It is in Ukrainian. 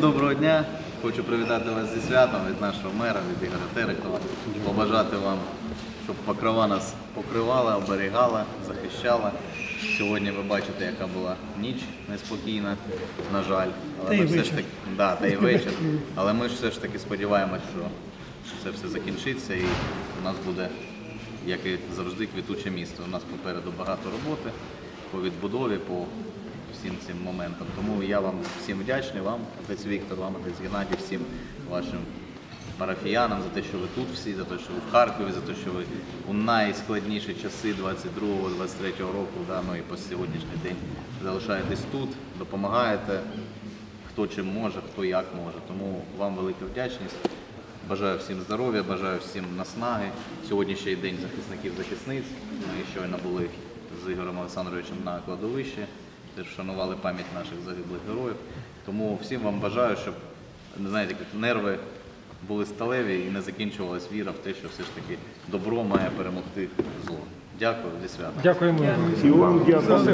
Доброго дня. Хочу привітати вас зі святом від нашого мера, від Ігоря Терехова. Побажати вам, щоб покрова нас покривала, оберігала, захищала. Сьогодні ви бачите, яка була ніч неспокійна, на жаль. Але Та й ми все ж таки, да, та й вечір. Але ми ж все ж таки сподіваємось, що це все закінчиться і у нас буде, як і завжди, квітуче місто. У нас попереду багато роботи по відбудові, по всім цим моментам. Тому я вам всім вдячний, вам, отець Віктор, вам, отець Геннадій, всім вашим парафіянам за те, що ви тут всі, за те, що ви в Харкові, за те, що ви у найскладніші часи 22-23 року, да, ну і по сьогоднішній день залишаєтесь тут, допомагаєте, хто чим може, хто як може. Тому вам велика вдячність. Бажаю всім здоров'я, бажаю всім наснаги. Сьогодні ще й день захисників захисниць. Ми щойно були з Ігорем Олександровичем на кладовищі, теж вшанували пам'ять наших загиблих героїв. Тому всім вам бажаю, щоб знаєте, як нерви були сталеві і не закінчувалась віра в те, що все ж таки добро має перемогти зло. Дякую зі святом. Дякуємо. І вам дякую.